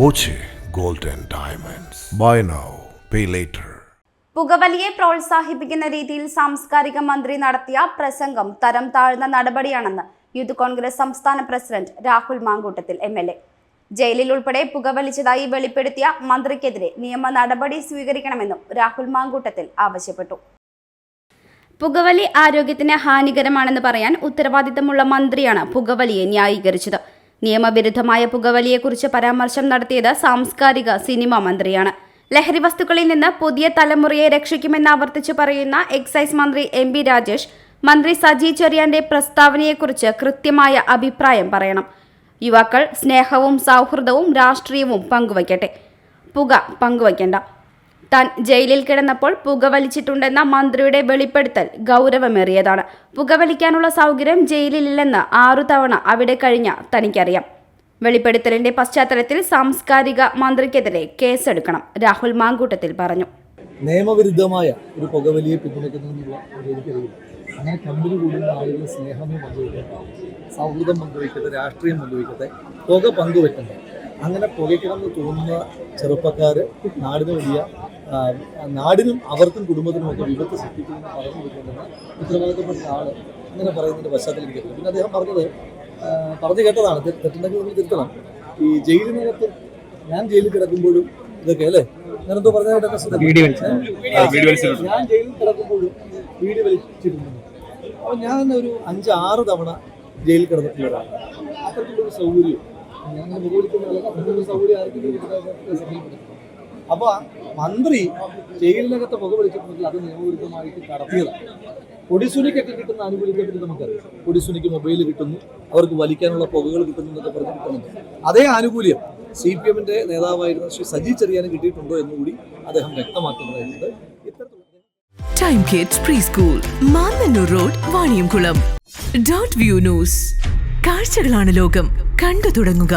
Boche gold and diamonds. Buy now pay later പുകവലിയെ പ്രോത്സാഹിപ്പിക്കുന്ന രീതിയിൽ സാംസ്കാരിക മന്ത്രി നടത്തിയ പ്രസംഗം തരം താഴ്ന്ന നടപടിയാണെന്ന് യൂത്ത് കോൺഗ്രസ് സംസ്ഥാന president Rahul Mankoottathil M L A. ജയിലിൽ ഉൾപ്പെടെ പുകവലിച്ചതായി വെളിപ്പെടുത്തിയ മന്ത്രിക്കെതിരെ നിയമ നടപടി സ്വീകരിക്കണമെന്നും രാഹുൽ മാങ്കൂട്ടത്തിൽ ആവശ്യപ്പെട്ടു. പുകവലി ആരോഗ്യത്തിന് ഹാനികരമാണെന്ന് പറയാൻ ഉത്തരവാദിത്തമുള്ള മന്ത്രിയാണ് പുകവലിയെ ന്യായീകരിച്ചത്. നിയമവിരുദ്ധമായ പുകവലിയെക്കുറിച്ച് പരാമർശം നടത്തിയത് സാംസ്കാരിക സിനിമ മന്ത്രിയാണ്. ലഹരി വസ്തുക്കളിൽ നിന്ന് പുതിയ തലമുറയെ രക്ഷിക്കുമെന്ന് ആവർത്തിച്ചു പറയുന്ന എക്സൈസ് മന്ത്രി എം പി രാജേഷ് മന്ത്രി സജി ചെറിയാന്റെ പ്രസ്താവനയെക്കുറിച്ച് കൃത്യമായ അഭിപ്രായം പറയണം. യുവാക്കൾ സ്നേഹവും സൗഹൃദവും രാഷ്ട്രീയവും പങ്കുവയ്ക്കട്ടെ. പുക പങ്കുവയ്ക്കേണ്ട. താൻ ജയിലിൽ കിടന്നപ്പോൾ പുകവലിച്ചിട്ടുണ്ടെന്ന മന്ത്രിയുടെ വെളിപ്പെടുത്തൽ ഗൗരവമേറിയതാണ്. പുകവലിക്കാനുള്ള സൗകര്യം ജയിലിലില്ലെന്ന് ആറു തവണ അവിടെ കഴിഞ്ഞ തനിക്കറിയാം. വെളിപ്പെടുത്തലിന്റെ പശ്ചാത്തലത്തിൽ സാംസ്കാരിക മന്ത്രിക്കെതിരെ കേസെടുക്കണം രാഹുൽ മാങ്കൂട്ടത്തിൽ പറഞ്ഞു. നിയമവിരുദ്ധമായ ഒരു പുകവലിയെ പിന്തുണയ്ക്കുന്നതെന്നുള്ള അങ്ങനെ കമ്പനി കൂടുന്ന സ്നേഹമേ പങ്കുവയ്ക്കട്ടെ സൗഹൃദം പങ്കുവയ്ക്കട്ടെ രാഷ്ട്രീയം പങ്കുവയ്ക്കട്ടെ പുക പങ്കുവെക്കണ്ട അങ്ങനെ പുകയ്ക്കണം എന്ന് തോന്നുന്ന ചെറുപ്പക്കാർ നാടിന് വലിയ നാടിനും അവർക്കും കുടുംബത്തിനും ഒക്കെ വിപത്ത് സൃഷ്ടിക്കുന്ന പറഞ്ഞു കൊടുക്കേണ്ടത് ഉത്തരവാദിത്തപ്പെട്ട ആൾ ഇങ്ങനെ പറയുന്നതിന്റെ പശ്ചാത്തലം കേട്ടു പിന്നെ അദ്ദേഹം പറഞ്ഞത് പറഞ്ഞു കേട്ടതാണ് തെറ്റുണ്ടെങ്കിൽ നമ്മൾ തിരുത്തണം. ഈ ജയിലിനകത്ത് ഞാൻ ജയിലിൽ കിടക്കുമ്പോഴും ഇതൊക്കെ അല്ലേ? ഞാനെന്തോ പറഞ്ഞതായിട്ടൊക്കെ ഞാൻ ജയിലിൽ കിടക്കുമ്പോഴും വീട് വലിച്ചിട്ടുണ്ട് അപ്പോൾ ഞാൻ ഒരു അഞ്ച് ആറ് തവണ ജയിലിൽ കിടന്നിട്ടുള്ള ഒരാളാണ് അത്തരത്തിലൊരു സൗകര്യം. ഞാൻ മുകളിൽ സൗകര്യം ആർക്കും ശ്രദ്ധയിൽപ്പെടുത്തും അപ്പോൾ മന്ത്രി ജയിലിനകത്ത് പുക വിളിച്ചിട്ടുണ്ടെങ്കിൽ അത് നിയമവിരുദ്ധമായിട്ട് കടത്തിയതാണ് പൊടിസുനിക്കൊക്കെ കിട്ടുന്ന ആനുകൂല്യത്തെ പറ്റി നമുക്കറിയാം. പൊടിസുനിക്ക് മൊബൈൽ കിട്ടുന്നു അവർക്ക് വലിക്കാനുള്ള പുകകൾ കിട്ടുന്നു എന്നൊക്കെ പറഞ്ഞ് അതേ ആനുകൂല്യം സി പി എമ്മിന്റെ നേതാവായിരുന്ന ശ്രീ സജി ചെറിയാനും കിട്ടിയിട്ടുണ്ടോ എന്നുകൂടി അദ്ദേഹം വ്യക്തമാക്കുന്നതായിട്ടുണ്ട് Time pre school Mannanur road Vaniyamkulam dot view news കാഴ്ചകളാണ് ലോകം. കണ്ടു തുടങ്ങുക.